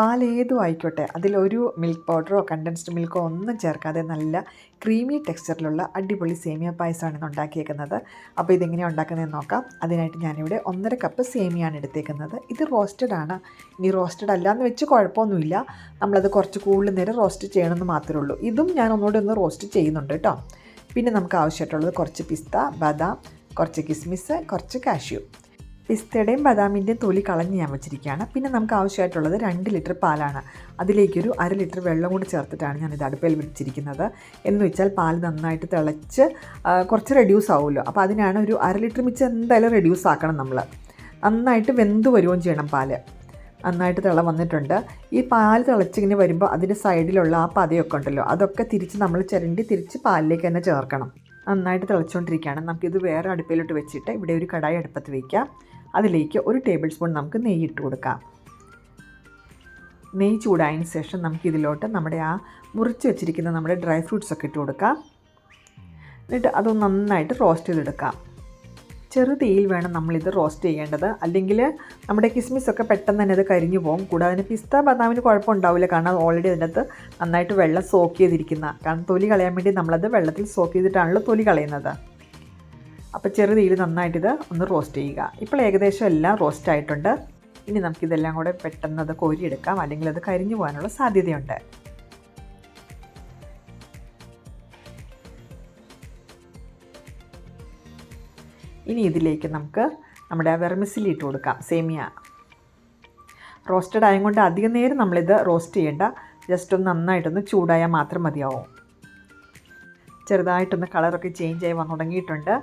പാൽ ഏതും ആയിക്കോട്ടെ. അതിലൊരു മിൽക്ക് പൗഡറോ കണ്ടൻസ്ഡ് മിൽക്കോ ഒന്നും ചേർക്കാതെ നല്ല ക്രീമി ടെക്സ്ചറിലുള്ള അടിപൊളി സേമിയ പായസമാണ് ഇന്ന് ഉണ്ടാക്കിയേക്കുന്നത്. അപ്പോൾ ഇതെങ്ങനെയാണ് ഉണ്ടാക്കുന്നതെന്ന് നോക്കാം. അതിനായിട്ട് ഞാനിവിടെ ഒന്നര കപ്പ് സേമിയാണ് എടുത്തേക്കുന്നത്. ഇത് റോസ്റ്റഡ് ആണ്. ഇനി റോസ്റ്റഡ് അല്ല എന്ന് വെച്ച് കുഴപ്പമൊന്നുമില്ല. നമ്മളത് കുറച്ച് കൂടുതൽ നേരം റോസ്റ്റ് ചെയ്യണമെന്ന് മാത്രമേ ഉള്ളൂ. ഇതും ഞാൻ ഒന്നുകൂടി ഒന്ന് റോസ്റ്റ് ചെയ്യുന്നുണ്ട് കേട്ടോ. പിന്നെ നമുക്ക് ആവശ്യമായിട്ടുള്ളത് കുറച്ച് പിസ്ത ബദാം കുറച്ച് കിസ്മിസ് കുറച്ച് കാഷ്യൂ പിസ്തയുടെയും ബദാമിന്റെയും തൊലി കളഞ്ഞ് ഞാൻ വെച്ചിരിക്കുകയാണ്. പിന്നെ നമുക്ക് ആവശ്യമായിട്ടുള്ളത് രണ്ട് ലിറ്റർ പാലാണ്. അതിലേക്കൊരു അര ലിറ്റർ വെള്ളം കൂടി ചേർത്തിട്ടാണ് ഞാൻ ഇത് അടുപ്പിൽ വെച്ചിരിക്കുന്നത്. എന്ന് വെച്ചാൽ പാൽ നന്നായിട്ട് തിളച്ച് കുറച്ച് റെഡ്യൂസ് ആവുമല്ലോ. അപ്പോൾ അതിനാണ് ഒരു അര ലിറ്റർ മിച്ചം എന്തായാലും റെഡ്യൂസ് ആക്കണം നമ്മൾ നന്നായിട്ട് വെന്ത് വരുകയും ചെയ്യണം പാൽ. നന്നായിട്ട് തിള വന്നിട്ടുണ്ട്. ഈ പാൽ തിളച്ചിങ്ങനെ വരുമ്പോൾ അതിന്റെ സൈഡിലുള്ള ആ പതയൊക്കെ ഉണ്ടല്ലോ അതൊക്കെ തിരിച്ച് നമ്മൾ ചിരണ്ടി തിരിച്ച് പാലിലേക്ക് തന്നെ ചേർക്കണം. നന്നായിട്ട് തിളച്ചുകൊണ്ടിരിക്കുകയാണ് നമുക്കിത് വേറെ അടുപ്പിലോട്ട് വെച്ചിട്ട് ഇവിടെ ഒരു കടായി അടുപ്പത്ത് വയ്ക്കാം അതിലേക്ക് ഒരു ടേബിൾ സ്പൂൺ നമുക്ക് നെയ്യ് ഇട്ട് കൊടുക്കാം. നെയ്യ് ചൂടായതിന് ശേഷം നമുക്ക് ഇതിലോട്ട് നമ്മുടെ ആ മുറിച്ച് വെച്ചിരിക്കുന്ന നമ്മുടെ ഡ്രൈ ഫ്രൂട്ട്സ് ഒക്കെ ഇട്ട് കൊടുക്കാം. എന്നിട്ട് അത് നന്നായിട്ട് റോസ്റ്റ് ചെയ്തെടുക്കാം. ചെറു തീയിൽ വേണം നമ്മളിത് റോസ്റ്റ് ചെയ്യേണ്ടത്. അല്ലെങ്കിൽ നമ്മുടെ കിസ്മിസൊക്കെ പെട്ടെന്ന് തന്നെ അത് കരിഞ്ഞു പോകും. കൂടാതെ പിസ്ത ബദാമിന് കുഴപ്പമുണ്ടാവില്ല. കാരണം ഓൾറെഡി അതിനകത്ത് നന്നായിട്ട് വെള്ളം സോക്ക് ചെയ്തിരിക്കുന്ന കാരണം തൊലി കളയാൻ വേണ്ടി നമ്മളത് വെള്ളത്തിൽ സോക്ക് ചെയ്തിട്ടാണല്ലോ തൊലി കളയുന്നത്. അപ്പോൾ ചെറുതീൽ നന്നായിട്ടിത് ഒന്ന് റോസ്റ്റ് ചെയ്യുക. ഇപ്പോൾ ഏകദേശം എല്ലാം റോസ്റ്റ് ആയിട്ടുണ്ട്. ഇനി നമുക്കിതെല്ലാം കൂടെ പെട്ടെന്ന് അത് കോരിയെടുക്കാം. അല്ലെങ്കിൽ അത് കരിഞ്ഞു പോകാനുള്ള സാധ്യതയുണ്ട്. ഇനി ഇതിലേക്ക് നമുക്ക് നമ്മുടെ വെർമിസിലി ഇട്ട് കൊടുക്കാം. സേമിയ. റോസ്റ്റഡ് ആയതുകൊണ്ട് അധികം നേരം നമ്മളിത് റോസ്റ്റ് ചെയ്യേണ്ട. ജസ്റ്റ് ഒന്ന് നന്നായിട്ടൊന്ന് ചൂടായാൽ മാത്രം മതിയാവും. ചെറുതായിട്ടൊന്ന് കളറൊക്കെ ചേഞ്ച് ആയി വന്നു തുടങ്ങിയിട്ടുണ്ട്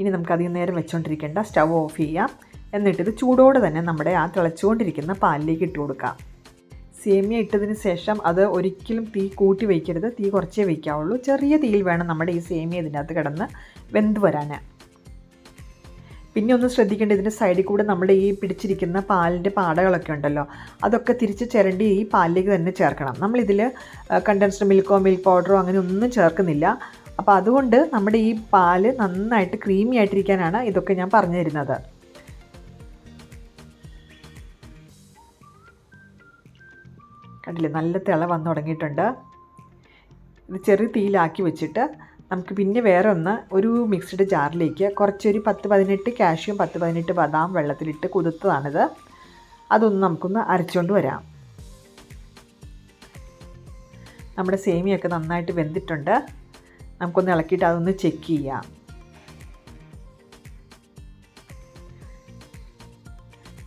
ഇനി നമുക്ക് അധികം നേരം വെച്ചുകൊണ്ടിരിക്കേണ്ട സ്റ്റവ് ഓഫ് ചെയ്യാം. എന്നിട്ടിത് ചൂടോടെ തന്നെ നമ്മുടെ ആ തിളച്ചുകൊണ്ടിരിക്കുന്ന പാലിലേക്ക് ഇട്ട് കൊടുക്കാം. സേമിയ ഇട്ടതിന് ശേഷം അത് ഒരിക്കലും തീ കൂട്ടി വയ്ക്കരുത് തീ കുറച്ചേ വയ്ക്കാവുള്ളൂ ചെറിയ തീയിൽ വേണം നമ്മുടെ ഈ സേമിയ ഇതിനകത്ത് കിടന്ന് വെന്ത് വരാൻ. പിന്നെ ഒന്ന് ശ്രദ്ധിക്കേണ്ട ഇതിന്റെ സൈഡിൽ കൂടെ നമ്മുടെ ഈ പിടിച്ചിരിക്കുന്ന പാലിന്റെ പാടകളൊക്കെ ഉണ്ടല്ലോ അതൊക്കെ തിരിച്ച് ചിരണ്ടി ഈ പാലിലേക്ക് തന്നെ ചേർക്കണം. നമ്മളിതിൽ കണ്ടൻസ്ഡ് മിൽക്കോ മിൽക്ക് പൗഡറോ അങ്ങനെ ഒന്നും ചേർക്കുന്നില്ല. അപ്പോൾ അതുകൊണ്ട് നമ്മുടെ ഈ പാൽ നന്നായിട്ട് ക്രീമി ആയിട്ടിരിക്കാനാണ് ഇതൊക്കെ ഞാൻ പറഞ്ഞു തരുന്നത് കണ്ടില്ലേ നല്ല തിള വന്നു തുടങ്ങിയിട്ടുണ്ട്. ഇത് ചെറിയ തീയിലാക്കി വെച്ചിട്ട് നമുക്ക് പിന്നെ വേറെ ഒന്ന് ഒരു മിക്സ്ഡ് ജാറിലേക്ക് കുറച്ചൊരു പത്ത് പതിനെട്ട് കാഷ്യും പത്ത് പതിനെട്ട് ബദാം വെള്ളത്തിലിട്ട് കുതിർത്തതാണിത്. അതൊന്ന് നമുക്കൊന്ന് അരച്ചുകൊണ്ട് വരാം. നമ്മുടെ സേമിയൊക്കെ നന്നായിട്ട് വെന്തിട്ടുണ്ട്. നമുക്കൊന്ന് ഇളക്കിയിട്ട് അതൊന്ന് ചെക്ക് ചെയ്യാം.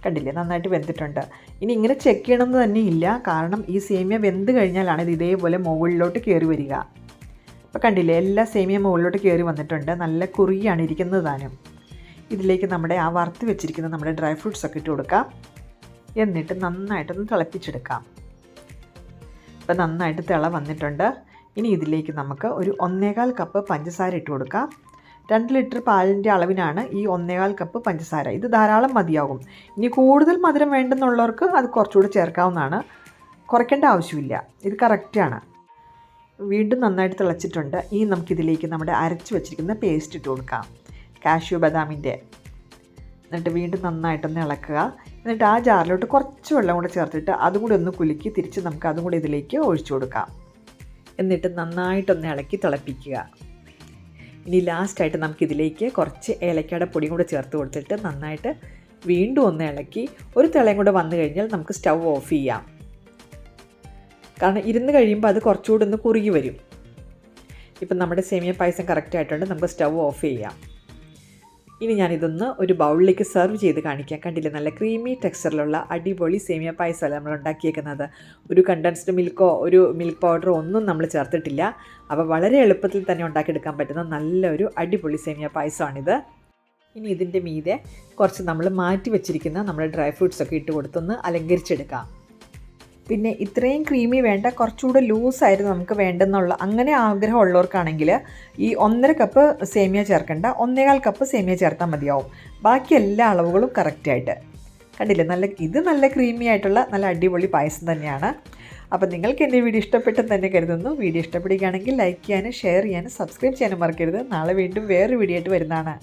കണ്ടില്ലേ? നന്നായിട്ട് വെന്തിട്ടുണ്ട്. ഇനി ഇങ്ങനെ ചെക്ക് ചെയ്യണമെന്ന് തന്നെ ഇല്ല. കാരണം ഈ സേമിയ വെന്ത് കഴിഞ്ഞാലാണ് ഇത് ഇതേപോലെ മുകളിലോട്ട് കയറി വരിക. അപ്പോൾ കണ്ടില്ലേ? എല്ലാ സേമിയ മുകളിലോട്ട് കയറി വന്നിട്ടുണ്ട്. നല്ല കുറിയാണ് ഇരിക്കുന്നത് താനും. ഇതിലേക്ക് നമ്മുടെ ആ വറുത്ത് വെച്ചിരിക്കുന്ന നമ്മുടെ ഡ്രൈ ഫ്രൂട്ട്സ് ഒക്കെ ഇട്ട് കൊടുക്കാം. എന്നിട്ട് നന്നായിട്ടൊന്ന് തിളപ്പിച്ചെടുക്കാം. ഇപ്പം നന്നായിട്ട് തിള വന്നിട്ടുണ്ട്. ഇനി ഇതിലേക്ക് നമുക്ക് ഒരു ഒന്നേകാൽ കപ്പ് പഞ്ചസാര ഇട്ട് കൊടുക്കാം. രണ്ട് ലിറ്റർ പാലിന്റെ അളവിനാണ് ഈ ഒന്നേകാൽ കപ്പ് പഞ്ചസാര. ഇത് ധാരാളം മതിയാകും. ഇനി കൂടുതൽ മധുരം വേണ്ടെന്നുള്ളവർക്ക് അത് കുറച്ചുകൂടി ചേർക്കാവുന്നതാണ്. കുറയ്ക്കേണ്ട ആവശ്യമില്ല. ഇത് കറക്റ്റാണ് വീണ്ടും നന്നായിട്ട് തിളച്ചിട്ടുണ്ട്. ഇനി നമുക്കിതിലേക്ക് നമ്മുടെ അരച്ച് വെച്ചിരിക്കുന്ന പേസ്റ്റ് ഇട്ട് കൊടുക്കാം. കാഷ്യു ബദാമിന്റെ. എന്നിട്ട് വീണ്ടും നന്നായിട്ടൊന്ന് ഇളക്കുക. എന്നിട്ട് ആ ജാറിലോട്ട് കുറച്ച് വെള്ളം കൂടെ ചേർത്തിട്ട് അതും കൂടി ഒന്ന് കുലുക്കി തിരിച്ച് നമുക്ക് അതും കൂടി ഇതിലേക്ക് ഒഴിച്ചു കൊടുക്കാം. എന്നിട്ട് നന്നായിട്ടൊന്ന് ഇളക്കി തിളപ്പിക്കുക. ഇനി ലാസ്റ്റായിട്ട് നമുക്കിതിലേക്ക് കുറച്ച് ഏലക്കയുടെ പൊടിയും കൂടെ ചേർത്ത് കൊടുത്തിട്ട് നന്നായിട്ട് വീണ്ടും ഒന്ന് ഇളക്കി ഒരു തിളയും കൂടെ വന്നു കഴിഞ്ഞാൽ നമുക്ക് സ്റ്റൗ ഓഫ് ചെയ്യാം. കാരണം ഇരുന്ന് കഴിയുമ്പോൾ അത് കുറച്ചുകൂടി ഒന്ന് കുറുകി വരും. ഇപ്പം നമ്മുടെ സേമിയ പായസം കറക്റ്റ് ആയിട്ടുണ്ട് നമുക്ക് സ്റ്റൗ ഓഫ് ചെയ്യാം. ഇനി ഞാനിതൊന്ന് ഒരു ബൗളിലേക്ക് സെർവ് ചെയ്ത് കാണിക്കാം. കണ്ടില്ലേ? നല്ല ക്രീമി ടെക്സ്ചറിലുള്ള അടിപൊളി സേമിയ പായസമല്ല നമ്മൾ ഉണ്ടാക്കിയേക്കുന്നത്. ഒരു കണ്ടൻസ്ഡ് മിൽക്കോ ഒരു മിൽക്ക് പൗഡറോ ഒന്നും നമ്മൾ ചേർത്തിട്ടില്ല. അപ്പോൾ വളരെ എളുപ്പത്തിൽ തന്നെ ഉണ്ടാക്കിയെടുക്കാൻ പറ്റുന്ന നല്ലൊരു അടിപൊളി സേമിയ പായസമാണിത്. ഇനി ഇതിന്റെ മീതെ കുറച്ച് നമ്മൾ മാറ്റി വെച്ചിരിക്കുന്ന നമ്മുടെ ഡ്രൈ ഫ്രൂട്ട്സ് ഒക്കെ ഇട്ട് കൊടുത്തൊന്ന് അലങ്കരിച്ചെടുക്കാം. പിന്നെ ഇത്രയും ക്രീമി വേണ്ട കുറച്ചുകൂടെ ലൂസായിരുന്നു നമുക്ക് വേണ്ടെന്നുള്ള അങ്ങനെ ആഗ്രഹമുള്ളവർക്കാണെങ്കിൽ ഈ ഒന്നര കപ്പ് സേമിയ ചേർക്കണ്ട ഒന്നേകാൽ കപ്പ് സേമിയ ചേർത്താൽ മതിയാവും. ബാക്കി എല്ലാ അളവുകളും കറക്റ്റായിട്ട് കണ്ടില്ലേ? നല്ല ഇത് നല്ല ക്രീമി ആയിട്ടുള്ള നല്ല അടിപൊളി പായസം തന്നെയാണ്. അപ്പോൾ നിങ്ങൾക്ക് എന്റെ വീഡിയോ ഇഷ്ടപ്പെട്ടെന്ന് തന്നെ കരുതുന്നു. വീഡിയോ ഇഷ്ടപ്പെടുകയാണെങ്കിൽ ലൈക്ക് ചെയ്യാനും ഷെയർ ചെയ്യാനും സബ്സ്ക്രൈബ് ചെയ്യാനും മറക്കരുത്. നാളെ വീണ്ടും വേറൊരു വീഡിയോ ആയിട്ട് വരുന്നതാണ്.